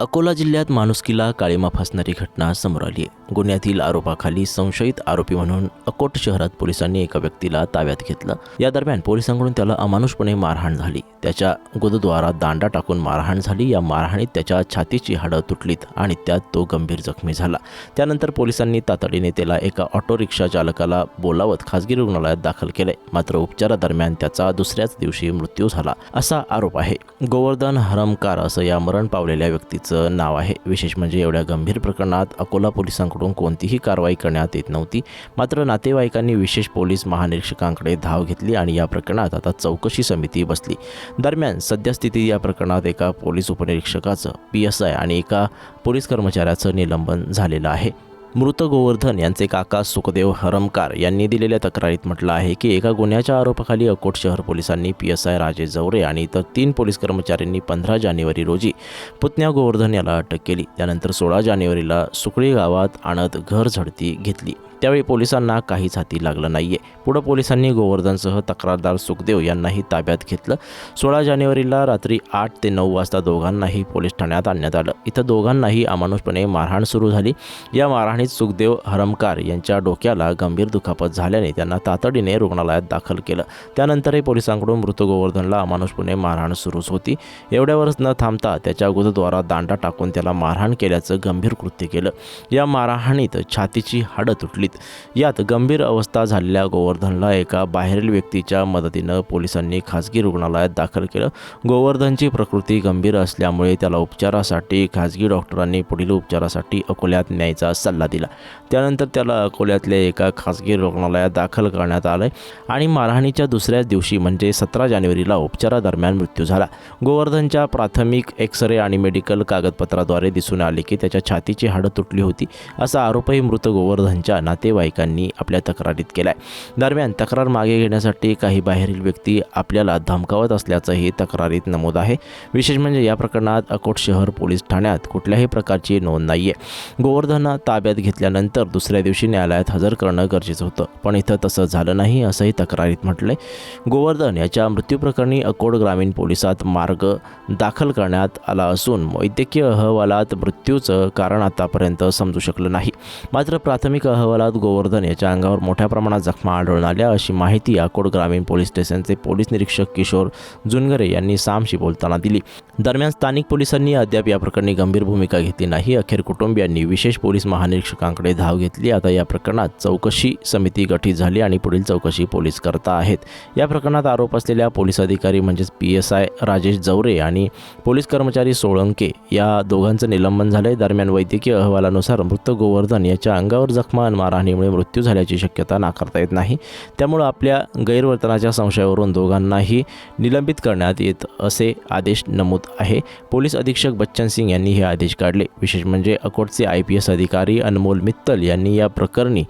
अकोला जिल्ह्यात माणुसकीला काळीमा फासणारी घटना समोर आली आहे. गुन्ह्यातील आरोपाखाली संशयित आरोपी म्हणून अकोट शहरात पोलिसांनी एका व्यक्तीला ताब्यात घेतलं. या दरम्यान पोलिसांकडून त्याला अमानुषपणे मारहाण झाली. त्याच्या गुदद्वारात दांडा टाकून मारहाण झाली. या मारहाणीत त्याच्या छातीची हाडं तुटलीत आणि त्यात तो गंभीर जखमी झाला. त्यानंतर पोलिसांनी तातडीने त्याला एका ऑटो रिक्षा चालकाला बोलावत खासगी रुग्णालयात दाखल केले मात्र उपचारादरम्यान त्याचा दुसऱ्याच दिवशी मृत्यू झाला असा आरोप आहे. गोवर्धन हरमकार असं या मरण पावलेल्या व्यक्तीचं नाव आहे. विशेष म्हणजे एवढ्या गंभीर प्रकरणात अकोला पोलिसांकडून कोणतीही कारवाई करण्यात येत नव्हती. मात्र नातेवाईकांनी विशेष पोलीस महानिरीक्षकांकडे धाव घेतली आणि या प्रकरणात आता चौकशी समिती बसली. दरम्यान सद्यस्थिती या प्रकरणात एका पोलीस उपनिरीक्षकाचं पी एस आय आणि एका पोलीस कर्मचाऱ्याचं निलंबन झालेलं आहे. मृत गोवर्धन यांचे काका सुखदेव हरमकार यांनी दिलेल्या तक्रारीत म्हटलं आहे की एका गुन्ह्याच्या आरोपाखाली अकोट शहर पोलिसांनी P S I Rajesh Jaware आणि इतर तीन पोलीस कर्मचाऱ्यांनी पंधरा जानेवारी रोजी पुतण्या गोवर्धन याला अटक केली. त्यानंतर सोळा जानेवारीला सुकळी गावात आणत घर झडती घेतली. त्यावेळी पोलिसांना काहीच हाती लागलं नाहीये. पुढं पोलिसांनी गोवर्धनसह तक्रारदार सुखदेव यांनाही ताब्यात घेतलं. सोळा जानेवारीला रात्री आठ ते नऊ वाजता दोघांनाही पोलीस ठाण्यात आणण्यात आलं. इथं दोघांनाही अमानुषपणे मारहाण सुरू झाली. या मारहाणीत सुखदेव हरमकार यांच्या डोक्याला गंभीर दुखापत झाल्याने त्यांना तातडीने रुग्णालयात दाखल केलं. त्यानंतरही पोलिसांकडून मृत गोवर्धनला अमानुषपणे मारहाण सुरूच होती. एवढ्यावरच न थांबता त्याच्या गुरुद्वारात दांडा टाकून त्याला मारहाण केल्याचं गंभीर कृत्य केलं. या मारहाणीत छातीची हाडं तुटली. तुटलीत यात गंभीर अवस्था झालेल्या गोवर्धनला एका बाहेरील व्यक्तीच्या मदतीनं पोलिसांनी खासगी रुग्णालयात दाखल केलं. गोवर्धनची प्रकृती गंभीर असल्यामुळे त्याला उपचारासाठी खासगी डॉक्टरांनी पुढील उपचारासाठी अकोल्यात न्यायचा सल्ला दिला. त्यानंतर त्याला अकोल्यातल्या एका खासगी रुग्णालयात दाखल करण्यात आलं आणि मारहाणीच्या दुसऱ्याच दिवशी म्हणजे सतरा जानेवारीला उपचारादरम्यान मृत्यू झाला. गोवर्धनच्या प्राथमिक एक्स रे आणि मेडिकल कागदपत्राद्वारे दिसून आले की त्याच्या छातीची हाडं तुटली होती असा आरोपही मृत गोवर्धनच्या नातेवाईकांनी आपल्या तक्रारीत केला आहे दरम्यान तक्रार मागे घेण्यासाठी काही बाहेरील व्यक्ती आपल्याला धमकावत असल्याचंही तक्रारीत नमूद आहे. विशेष म्हणजे या प्रकरणात अकोट शहर पोलीस ठाण्यात कुठल्याही प्रकारची नोंद नाही आहे गोवर्धन ताब्यात घेतल्यानंतर दुसऱ्या दिवशी न्यायालयात हजर करणं गरजेचं होतं. पण इथं तसं झालं नाही असंही तक्रारीत म्हटलंय. गोवर्धन याच्या मृत्यूप्रकरणी अकोट ग्रामीण पोलिसात मार्ग दाखल करण्यात आला असून वैद्यकीय अहवालात मृत्यूचं कारण आतापर्यंत समजू शकलं नाही. मात्र प्राथमिक अहवालात गोवर्धन याच्या अंगावर मोठ्या प्रमाणात जखमा आढळून आल्या. अशी माहिती अकोट ग्रामीण पोलीस स्टेशनचे पोलीस निरीक्षक किशोर जुनगरे यांनी सामशी बोलताना दिली. दरम्यान स्थानिक पोलिसांनी अद्याप या प्रकरणी गंभीर भूमिका घेतली नाही. अखेर कुटुंबियांनी विशेष पोलीस महानिरीक्षकांकडे धाव घेतली. आता या प्रकरणात चौकशी समिती गठीत झाली आणि पुढील चौकशी पोलीस करता आहेत. या प्रकरणात आरोप असलेल्या पोलीस अधिकारी म्हणजेच P S I Rajesh Jaware आणि पोलीस कर्मचारी सोळंके या दोघांचं निलंबन झालंय. दरम्यान वैद्यकीय अहवालानुसार मृत गोवर्धन याच्या अंगावर जखमा मारा मारहाणीमुळे मृत्यू झाल्याची शक्यता नाकारता येत नाही. त्यामुळं आपल्या गैरवर्तनाच्या संशयावरून दोघांनाही निलंबित करण्यात येत असे आदेश नमूद आहे. पोलीस अधीक्षक बच्चन सिंग यांनी हे आदेश काढले. विशेष म्हणजे अकोटचे आय पी एस अधिकारी अनमोल मित्तल यांनी या प्रकरणी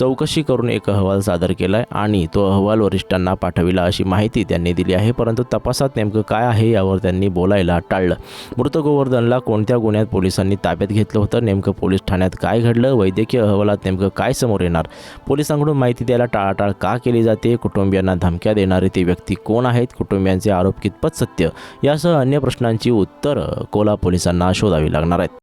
चौकशी करून एक अहवाल सादर केला आहे आणि तो अहवाल वरिष्ठांना पाठविला अशी माहिती त्यांनी दिली आहे. परंतु तपासात नेमकं काय आहे यावर त्यांनी बोलायला टाळलं. मृत गोवर्धनला कोणत्या गुन्ह्यात पोलिसांनी ताब्यात घेतलं होतं? नेमकं पोलीस ठाण्यात काय घडलं? वैद्यकीय अहवालात नेमकं काय समोर येणार? पोलिसांकडून माहिती द्यायला टाळाटाळ का केली जाते? कुटुंबियांना धमक्या देणारे ते व्यक्ती कोण आहेत? कुटुंबियांचे आरोप कितपत सत्य? यासह अन्य प्रश्नांची उत्तरं कोला पोलिसांना शोधावी लागणार आहेत.